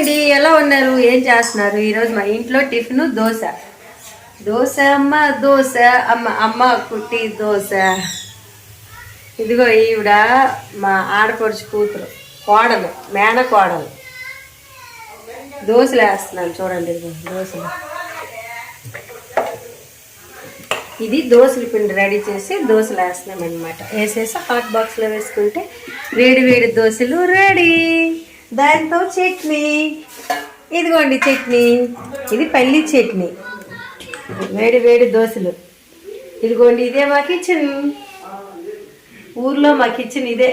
అండి ఎలా ఉన్నారు? ఏం చేస్తున్నారు? ఈరోజు మా ఇంట్లో టిఫిన్ దోశ. దోశ అమ్మ దోశ అమ్మ అమ్మ కుట్టి దోశ. ఇదిగో ఈవిడ మా ఆడపడుచు కూతురు కోడలు మేన కోడలు దోశలు వేస్తున్నాను చూడండి ఇదిగో దోశలు. ఇది దోశల పిండి రెడీ చేసి దోశలు వేస్తున్నాం అనమాట వేసేసి హాట్ బాక్స్లో వేసుకుంటే వేడి వేడి దోశలు రెడీ. దాంతో చట్నీ. ఇదిగోండి చట్నీ. ఇది పల్లి చట్నీ. వేడి వేడి దోశలు. ఇదిగోండి ఇదే మా కిచెన్ ఊర్లో మా కిచెన్ ఇదే.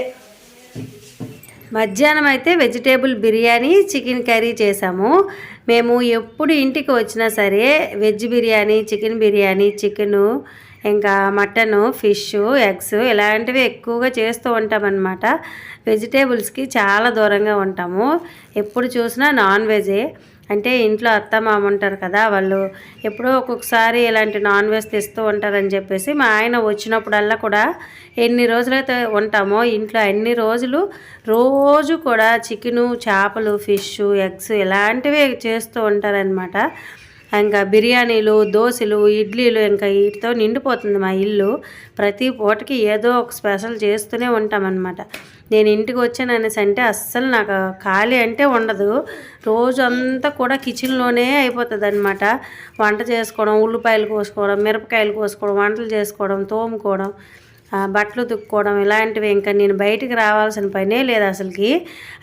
మధ్యాహ్నం అయితే వెజిటేబుల్ బిర్యానీ చికెన్ కర్రీ చేసాము మేము ఎప్పుడు ఇంటికి వచ్చినా సరే veg biryani chicken biryani chicken ఇంకా మటను ఫిష్ ఎగ్స్ ఇలాంటివి ఎక్కువగా చేస్తూ ఉంటామన్నమాట వెజిటేబుల్స్కి చాలా దూరంగా ఉంటాము. ఎప్పుడు చూసినా నాన్ వెజే. అంటే ఇంట్లో అత్త మామ ఉంటారు కదా వాళ్ళు. ఎప్పుడో ఒక్కొక్కసారి ఇలాంటి నాన్ వెజ్ తెస్తూ ఉంటారని చెప్పేసి మా ఆయన వచ్చినప్పుడల్లా కూడా ఎన్ని రోజులైతే ఉంటామో ఇంట్లో అన్ని రోజులు రోజు కూడా చికెను చేపలు ఫిష్ ఎగ్స్ ఇలాంటివి చేస్తూ ఉంటారనమాట ఇంకా బిర్యానీలు దోశలు ఇడ్లీలు ఇంకా వీటితో నిండిపోతుంది మా ఇల్లు. ప్రతి పూటకి ఏదో ఒక స్పెషల్ చేస్తూనే ఉంటామన్నమాట. నేను ఇంటికి వచ్చాను అనేసి అంటే అస్సలు నాకు ఖాళీ అంటే ఉండదు. రోజంతా కూడా కిచెన్లోనే అయిపోతుంది అనమాట వంట చేసుకోవడం ఉల్లిపాయలు కోసుకోవడం మిరపకాయలు కోసుకోవడం వంటలు చేసుకోవడం తోముకోవడం. బట్టలు తుక్కోవడం ఇలాంటివి ఇంకా నేను బయటికి రావాల్సిన పనే లేదు అసలుకి.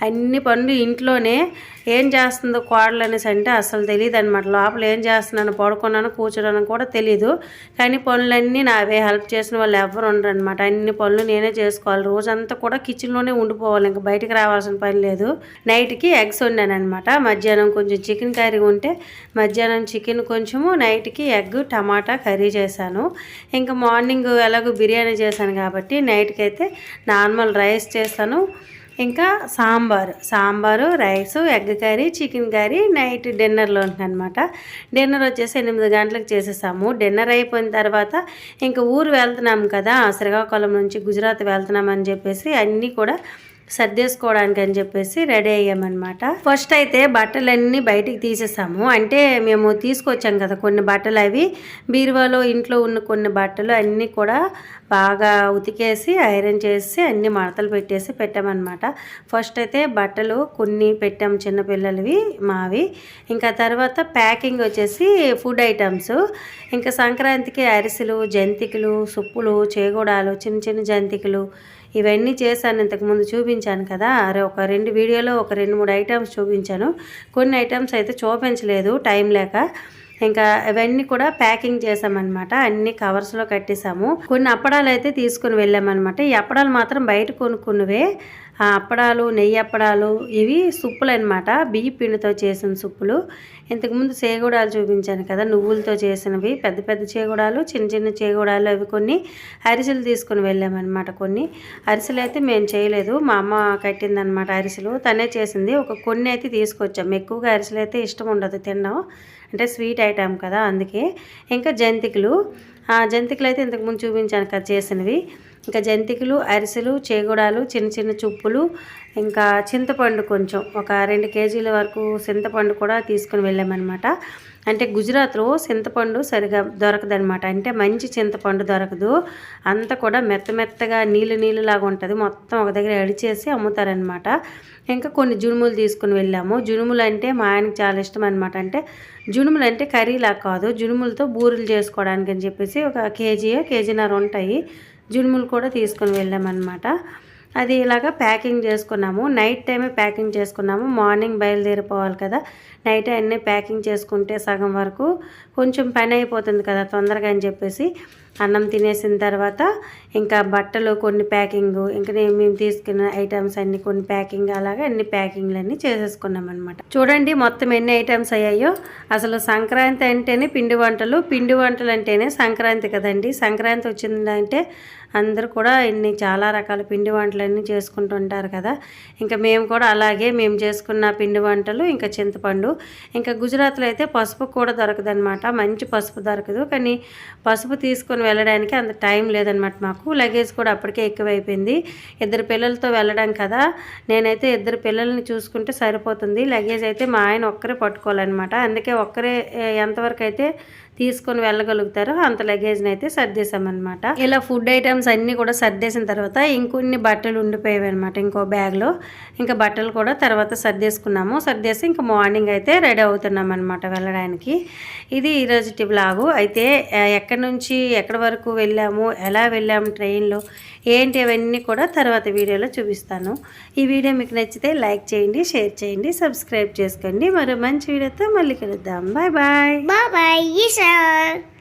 అన్ని పనులు ఇంట్లోనే. ఏం చేస్తుందో కోడలు అనేసి అంటే అసలు తెలియదు అనమాట లోపల ఏం చేస్తున్నాను పడుకున్నాను కూర్చోడానికి కూడా తెలియదు కానీ పనులన్నీ నావే. హెల్ప్ చేసిన వాళ్ళు ఎవరు ఉండరు అనమాట అన్ని పనులు నేనే చేసుకోవాలి. రోజంతా కూడా కిచెన్లోనే ఉండిపోవాలి. ఇంకా బయటికి రావాల్సిన పని లేదు. నైట్కి ఎగ్స్ వండాను అనమాట మధ్యాహ్నం కొంచెం చికెన్ కర్రీ ఉంటే మధ్యాహ్నం చికెన్ కొంచెము నైట్కి ఎగ్ టమాటా కర్రీ చేశాను. ఇంకా మార్నింగ్ ఎలాగో బిర్యానీ చేశాను కాబట్టి నైట్కి అయితే నార్మల్ రైస్ చేస్తాను. ఇంకా sambar sambar rice egg curry chicken curry night డిన్నర్లో అనమాట డిన్నర్ వచ్చేసి ఎనిమిది గంటలకు చేసేసాము డిన్నర్ అయిపోయిన తర్వాత ఇంకా ఊరు వెళ్తున్నాం కదా శ్రీకాకుళం నుంచి గుజరాత్ వెళ్తున్నామని చెప్పేసి అన్నీ కూడా సర్దేసుకోవడానికి అని చెప్పేసి రెడీ అయ్యామన్నమాట. ఫస్ట్ అయితే బట్టలన్నీ బయటికి తీసేసాము. అంటే మేము తీసుకొచ్చాం కదా కొన్ని బట్టలు అవి. బీరువాలో ఇంట్లో ఉన్న కొన్ని బట్టలు అన్నీ కూడా బాగా ఉతికేసి ఐరన్ చేసి అన్ని మడతలు పెట్టేసి పెట్టామన్నమాట. ఫస్ట్ అయితే బట్టలు కొన్ని పెట్టాం చిన్నపిల్లలవి మావి. ఇంకా తర్వాత ప్యాకింగ్ వచ్చేసి ఫుడ్ ఐటమ్స్. ఇంకా సంక్రాంతికి అరిసెలు జంతికలు సుప్పులు చేగూడాలు చిన్న చిన్న జంతికలు ఇవన్నీ చేశాను ఇంతకుముందు చూపించాను కదా. అరే ఒక రెండు వీడియోలో ఒక రెండు మూడు ఐటమ్స్ చూపించాను. కొన్ని ఐటమ్స్ అయితే చూపించలేదు టైం లేక. ఇంకా ఇవన్నీ కూడా ప్యాకింగ్ చేసామన్నమాట అన్ని కవర్స్లో కట్టేసాము కొన్ని అప్పడాలు అయితే తీసుకుని వెళ్ళామన్నమాట. ఈ అప్పడాలు మాత్రం బయట కొనుక్కున్నవే. అప్పడాలు నెయ్యి అప్పడాలు ఇవి సుప్పులు అనమాట బియ్య పిండితో చేసిన సుప్పులు. ఇంతకుముందు చేగూడాలు చూపించాను కదా నువ్వులతో చేసినవి. పెద్ద పెద్ద చేగూడాలు చిన్న చిన్న చేగూడాలు అవి కొన్ని అరిసెలు తీసుకుని వెళ్ళామన్నమాట కొన్ని. అరిసెలు అయితే మేము చేయలేదు. మా అమ్మ కట్టిందనమాట అరిసెలు. తనే చేసింది. ఒక కొన్ని అయితే తీసుకొచ్చాం. ఎక్కువగా అరిసెలు అయితే ఇష్టం ఉండదు తినడం. అంటే స్వీట్ ఐటమ్ కదా అందుకే. ఇంకా జంతికలు. ఆ జంతికలు అయితే ఇంతకుముందు చూపించాను కదా చేసినవి. ఇంకా జంతికలు అరిసెలు చేగుడాలు చిన్న చిన్న చుప్పులు ఇంకా చింతపండు కొంచెం. ఒక రెండు కేజీల వరకు చింతపండు కూడా తీసుకుని వెళ్ళామన్నమాట. అంటే గుజరాత్లో చింతపండు సరిగా దొరకదనమాట అంటే మంచి చింతపండు దొరకదు. అంతా కూడా మెత్త మెత్తగా నీళ్ళు నీళ్ళలాగా ఉంటుంది. మొత్తం ఒక దగ్గర అడిచేసి అమ్ముతారనమాట ఇంకా కొన్ని జునుములు తీసుకుని వెళ్ళాము. జునుములు అంటే మా ఆయనకి చాలా ఇష్టం అనమాట అంటే జునుములు అంటే కర్రీలా కాదు. జునుములతో బూరెలు చేసుకోవడానికి అని చెప్పేసి ఒక కేజీ కేజీన్నర ఉంటాయి. జునుములు కూడా తీసుకొని వెళ్ళామన్నమాట. అది ఇలాగా ప్యాకింగ్ చేసుకున్నాము. నైట్ టైమే ప్యాకింగ్ చేసుకున్నాము. మార్నింగ్ బయలుదేరిపోవాలి కదా. నైట్ అన్నీ ప్యాకింగ్ చేసుకుంటే సగం వరకు కొంచెం పని అయిపోతుంది కదా తొందరగా అని చెప్పేసి. అన్నం తినేసిన తర్వాత ఇంకా బట్టలు కొన్ని ప్యాకింగ్ ఇంకా నేను మేము తీసుకున్న ఐటమ్స్ అన్ని కొన్ని ప్యాకింగ్ అలాగా అన్ని ప్యాకింగ్లు అన్నీ చేసేసుకున్నాం అనమాట చూడండి మొత్తం ఎన్ని ఐటమ్స్ అయ్యాయో. అసలు సంక్రాంతి అంటేనే పిండి వంటలు పిండి వంటలు అంటేనే సంక్రాంతి కదండి. సంక్రాంతి వచ్చిందంటే అందరూ కూడా ఇన్ని చాలా రకాల పిండి వంటలన్నీ చేసుకుంటుంటారు కదా. ఇంకా మేము కూడా అలాగే మేము చేసుకున్న పిండి వంటలు ఇంకా చింతపండు ఇంకా గుజరాత్లో అయితే పసుపు కూడా దొరకదనమాట మంచి పసుపు దొరకదు కానీ పసుపు తీసుకొని వెళ్ళడానికి అంత టైం లేదనమాట మాకు. లగేజ్ కూడా అప్పటికే ఎక్కువైపోయింది. ఇద్దరు పిల్లలతో వెళ్ళడం కదా. నేనైతే ఇద్దరు పిల్లల్ని చూసుకుంటే సరిపోతుంది. లగేజ్ అయితే మా ఆయన ఒక్కరే పట్టుకోవాలన్నమాట. అందుకే ఒక్కరే ఎంతవరకు అయితే తీసుకొని వెళ్ళగలుగుతారో. అంత లగేజ్ని అయితే సర్దేశామన్నమాట. ఇలా ఫుడ్ ఐటమ్స్ అన్నీ కూడా సర్దేసిన తర్వాత ఇంకొన్ని బట్టలు ఉండిపోయాయి అనమాట ఇంకో బ్యాగ్లో. ఇంకా బట్టలు కూడా తర్వాత సర్దేసుకున్నాము. సర్దేసి ఇంకా మార్నింగ్ అయితే రెడీ అవుతున్నాం అనమాట వెళ్ళడానికి. ఇది ఈరోజు బ్లాగు అయితే ఎక్కడి నుంచి ఎక్కడి వరకు వెళ్ళాము? ఎలా వెళ్ళాము ట్రైన్లో? ఏంటి అవన్నీ కూడా తర్వాత వీడియోలో చూపిస్తాను. ఈ వీడియో మీకు నచ్చితే లైక్ చేయండి షేర్ చేయండి సబ్స్క్రైబ్ చేసుకోండి. మరో మంచి వీడియోతో మళ్ళీ కలుద్దాం. Bye bye. Bye bye